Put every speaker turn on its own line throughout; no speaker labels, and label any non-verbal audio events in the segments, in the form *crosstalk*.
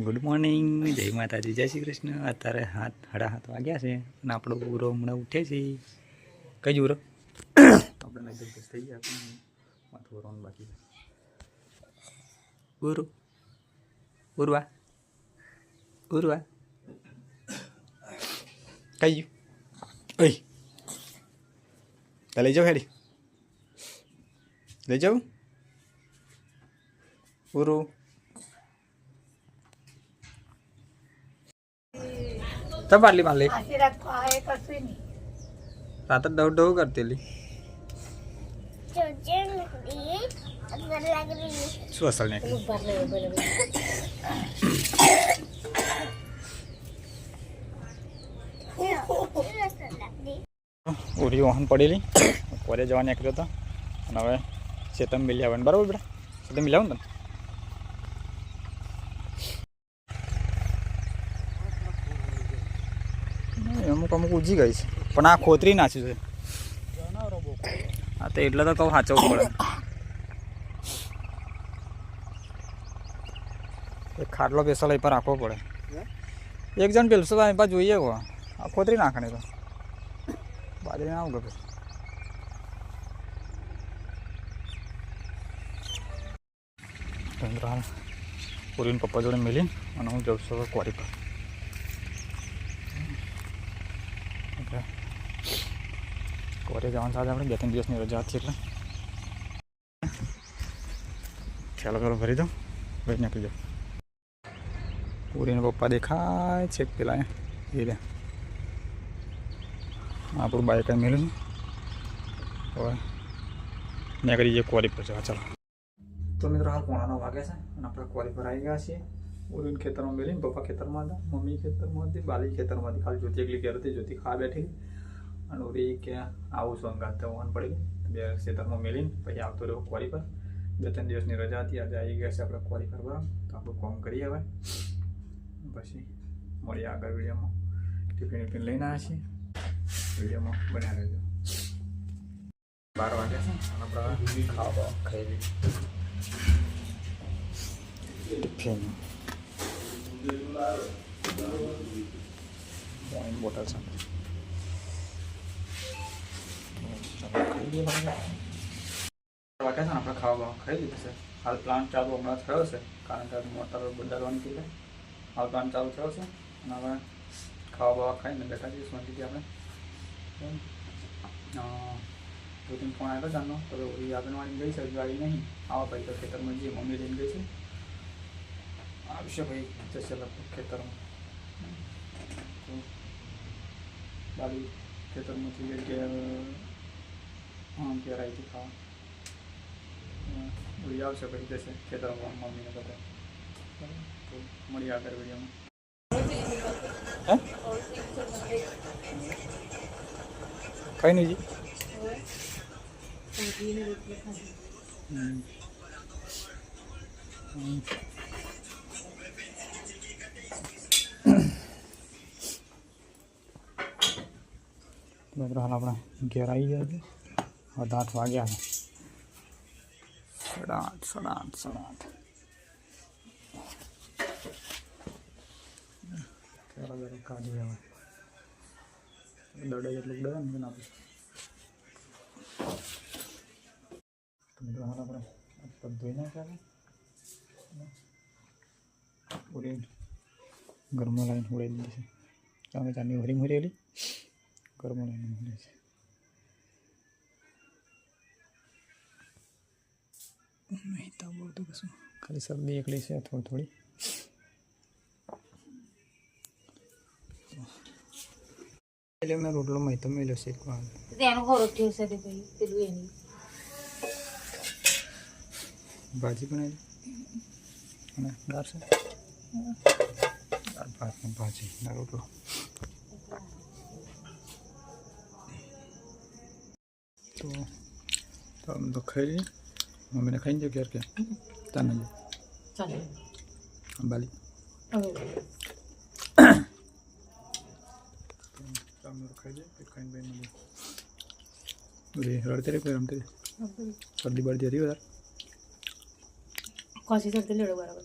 Good morning જય માતાજી. જય શ્રી કૃષ્ણ. અત્યારે હાથ સાડા હાથ વાગ્યા છે અને આપણો ઉરો હમણાં ઉઠે છે. કઈ ઉરો? આપણે લગભગ થઈ ગયા. માથું વરવાનું બાકી ઉરુ? ઉરવા? ઉરવા? કઈ ગયું? ઓય. તા લઈ જાઉં હેડી. લઈ જાઉં ઉરુ. પાટલી મારલી
ડવ
રાત જ દౌડ દౌડ કરતી લી શું અસલ ને ઉરી વાહન પડેલી. *coughs* કોરે જવા નીકળ્યો હતો અને હવે ચેતન મિલી આવવાનું બરાબર બેટા? ચેતન મિલાવું ને અમુક ગઈ છે. પણ આ ખોતરી નાખ્યું છે. હા, તો એટલે તો કહું સાચવવું પડે. એક ખાટલો પેસો લઈ પર રાખવો પડે. એક જણ પેલસો તો પાસે જોઈએ કો આ ખોતરી નાખણી તો. બાજરી ગમે. ચંદ્ર પૂરીને પપ્પા જોડે મિલીને અને હું જઉં છું ક્વારી પર એટલે કોરે જવાનું સાથે આપણે બે ત્રણ દિવસની રજા હતી એટલે. ખ્યાલ કરો ભરી દો. ભાઈ નીકળી જાઓ. પૂરીને પપ્પા દેખાય છે પેલા એ રે આપણું બાઈક અહીં મેળ્યું હવે નીકળી જઈએ ક્વારી પર. જવા ચાલો. તો મિત્રો, હાલ પોણાનો વાગે છે અને આપણે ક્વોરી પર આવી ગયા છીએ. ઉરીને ખેતરમાં મેળીને પપ્પા ખેતરમાં હતા, મમ્મી ખેતરમાં હતી બાલી ખેતરમાં હતી ખાલી જ્યોતિ એકલી ઘેર હતી, જ્યોતિ ખા બેઠી. અને ઉરી કે આવું છું અંગાત તો વહન પડી બે ખેતરમાં મેળીને પછી આવતો રહ્યો ક્વારી પર. બે ત્રણ દિવસની રજા હતી આજે આવી ગયા છે આપણે ક્વારી પર બરાબર. તો આપણું કામ કરીએ હવે. પછી મળીએ આગળ વિડીયોમાં. ટિફિન ટિફિન લઈને આવ્યા છીએ. વિડીયોમાં બન્યા રહેજો. બાર વાગ્યા છે. અને આપણે ખાવા ખાઈ ટિફિન. પાણી બોટલ છે. ચાલો. વાગ્યા છે ને આપણે ખાવા લીધું છે હાલ પ્લાન્ટ ચાલુ હમણાં થયો છે કારણ કે મોટર બદલવાની કીધે હાલ પ્લાન્ટ ચાલુ થયો છે અને હવે ખાવા બાવા ખાઈને બેઠા છીએ શાંતિથી આપણે દો ત્રણ ફોન આવ્યો જાણનો તો એ આંગણવાડી ગઈ છે ગાડી નહીં આવા ભાઈ તો ખેતરમાં જઈએ મમ્મી લઈને ગઈ છે આવશે ભાઈ જશે લગભગ ખેતરમાં બાલી ખેતરમાંથી લઈ ગયા આમ હતી ખાવા વીડિયો આવશે પછી જશે ખેતરમાં મમ્મીને બધા મળી મળીએ આગળ વિડીયોમાં કઈ નહીં જી. મિત્રો હાલ આપણે ઘેર આવી ગયા છે અઢાર આઠ વાગ્યા છે સાડા આઠ સાડા આઠ સાડા આઠ કાઢી આવે દડે જેટલું દડે ને નાખ્યા છે. ઘરમાં લાઈન ઉડાવી દીધી છે. ચાલો ચાની ભરી મરેલી ઘરમાં લાઈન ઉડે છે. નહીં તો બહુ તો કશું ખાલી શરદી એકલી છે થોડી થોડી એટલે મેં રોટલો મહેતો મેલ્યો શેકવા
તેનું ખોરો. છે તે
ભાજી બનાવી અને દાળ છે ભાત ભાજી ને રોટલો તો તો તો ખાઈ મમ્મીને ખાઈ જાય ઘેર કે તને જો
ચાલો
અંબાલી રડતે રહી કોઈ રમતી શરદી બરદી હતી વધારે
કોશી સરતે લેડો બરાબર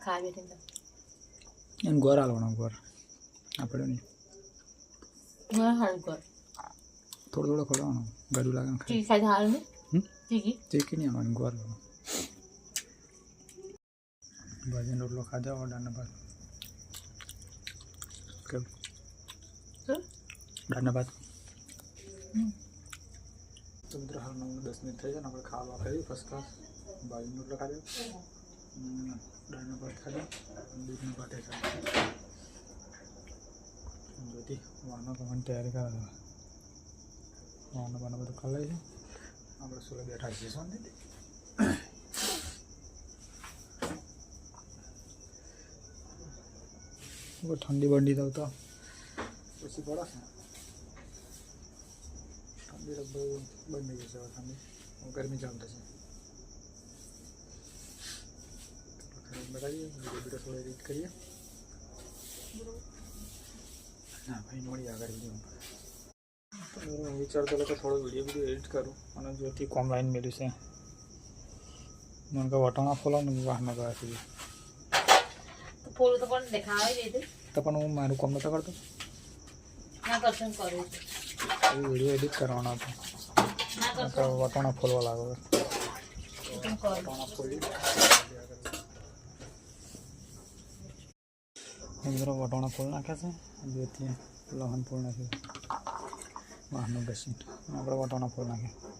ખાવા બેઠે
એને ગોર હાલવાનો ગોર આપણે નહીં
કર
થોડો થોડો ખવડાવવાનો ગળું લાગે ખાઈ
ખાઈ
હમ?
ચીકી
ચીકી નહીં આવવાની ગોર ભાજીનો રોટલો ખાધા દાળના ભાત? કેવું દાળના ભાત. તો મિત્રો હાલ નવ દસ મિનિટ થઈ જાય ને આપણે ખાવા ખાઈ ફર્સ્ટ ક્લાસ ભાજીનો રોટલો ખાધો. દાળના ભાત ખાધો. દૂધના ભાતે ખાધા. બધી વાનો કરવાની તૈયારી કરે છે વાનો બાનો બધું ખાઈ છે. આપણે સુલે બેઠા છીએ શાંતિથી બહુ ઠંડી બંડી થયું તો પછી પડે છે ઠંડી તો બહુ બંધ થઈ જશે હવે ઠંડી હવે ગરમી ચાલુ થશે ખરાબ બતાવીએ વીડિયો વીડિયો થોડો એડિટ કરીએ ના ભાઈ મળી આગળ વીડિયો હું વિચારતો હતો કે થોડો વીડિયો વીડિયો એડિટ કરું અને જોથી કોમ લાઈન મેળ્યું છે મને કે વટાણા ફોલો ને વાહના ગયા સુધી
તો ફોલું તો પણ દેખાવા દે
તો પણ હું મારું કોમ નતો કરતો
ના કરશું ને કરું છું
એ વીડિયો એડિટ કરવાનો હતો
ના
તો
કરશું
વટાણા ફોલવા લાગો
હું કરું
વટાણા ફોલી મિત્રો વટાણા ફોલ નાખ્યા છે જેથી લહન ફોલ નાખ્યું વાહનું ઘસી આપણે વટાણા ફોડ નાખ્યા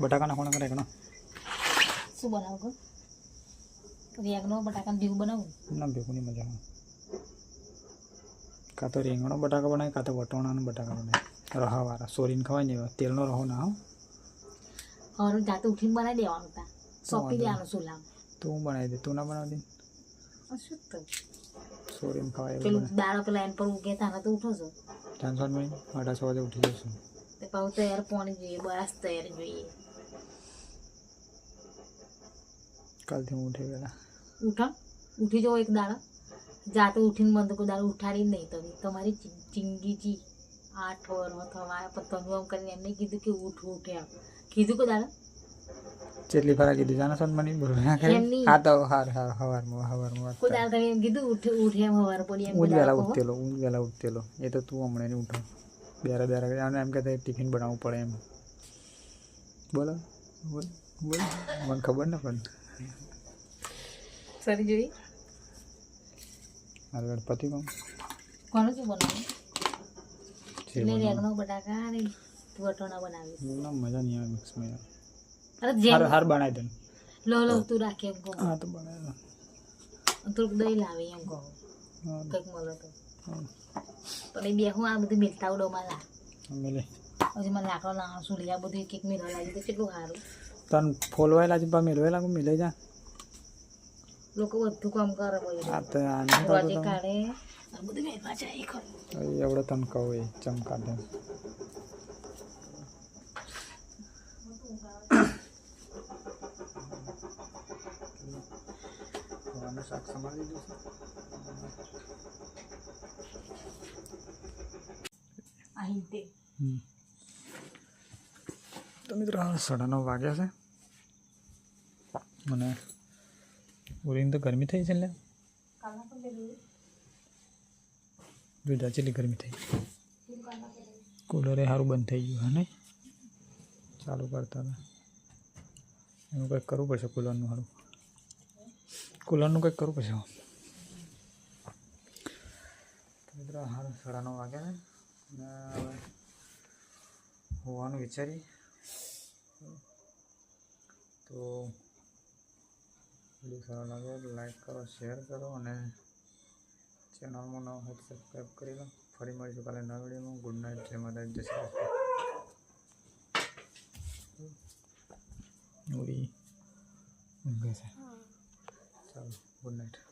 બટાકા નાખવાના કરે એકનો
શું બનાવું રેગનો બટાકાનું ભીગું બનાવું
ના ભેગુની મજા આવે કાં તો રીંગણો બટાકા બનાવે કાં તો વટોણાનો બટાકા બનાવે રહાવાળા સોરીને ખવાય ને એવા તેલનો રહો ના હો
હરું જાતે ઉઠીને બનાવી દેવાનું તા સોંપી દેવાનું સુલામ
તો તું બનાવી દે તું ના બનાવી દે
શું તો
સોરીને ખવાય
પેલું દાડો પેલા એમ પર ઉગે તાને તો ઉઠો છો
ત્રણસો મિનિટ અઢારસો વાગે ઉઠી જશું
તે પાછું તૈયાર પાણી જોઈએ બસ તૈયાર જોઈએ.
કાલથી હું ઉઠી ગયેલા
ઉઠા ઉઠી જાઓ એક દાડા. જાતે ઉઠીને બંધ કોઈ દાડો ઉઠાડી નહીં તમે. તમારી ચિંગીજી આઠ વર્ષ થવા પણ તમે એમ કરીને એમને કીધું કે ઉઠ ઉઠ્યા કીધું કે દાડો?
જેટલી ફરા કીધું જાણો સોન મને બરોબર ના કરે હા તો હાર હાર હવારમાં હવારમાં
કોઈ દાડો તમે એમ કીધું ઉઠ એમ હવાર પડી એમ કહો.
ઉઠતેલો ઊંઘ વેલા ઉઠતેલો એ તો તું હમણાં નહીં ઉઠો બેરા બેરા એમ કહેતા ટિફિન બનાવવું પડે એમ. બોલો બોલ બોલ. મને ખબર ને પણ
સરી જોઈ.
મારે ગણપતિ કોણ?
કોણ છે બોલો
છે
એટલે રેગનો બટાકા ને વટોણા બનાવી
ના મજા નહીં આવે મિક્સમાં યાર.
અરે
હાર હાર બનાવી દે.
લો લો તું રાખે એમ કહો.
હા તો બનાવી દો.
થોડુંક દહીં લાવે એમ કહો. કંઈક મળે તો. પણ એ બે હું આ બધું મિલતા ઉડો મારા
મેલે.
હજી મને લાકડો શું આ બધું એક એક મેળવા લાગી તો કેટલું સારું.
તન ફોલવાયેલા છે પા મિલાઈ જા.
લોકો બધું કામ કરે બોલે.
આ તો આ નહીં કરતો
રોજે
તો
કાઢે. આ બધું જાય ખરું.
એવડો તને કહું એ ચમકા દે શાક સંભાળી દીધું
અહીં તો.
મિત્રો હાલ સાડા નવ વાગ્યા છે. અને ઉરીને તો ગરમી થઈ છે એટલે જોજા ચેટલી ગરમી થઈ. કુલરે સારું બંધ થઈ ગયું હા નહીં? ચાલુ કરતા હતા. એનું કંઈક કરવું પડશે કુલરનું સારું કુલરનું કંઈક કરવું પછી મિત્રો હાલ સાડા નવ વાગ્યા ને. હવે હોવાનું વિચારી તો વીડિયો સારો લાગે તો લાઈક કરો શેર કરો અને ચેનલમાં ન હોય તો સબસ્ક્રાઈબ કરી લો. ફરી મળીશું કાલે નવા વિડીયોમાં. ગુડ નાઇટ જય માતા જય શ્રી કૃષ્ણ. ઉરી ઊંઘે છે ચાલો ગુડ નાઇટ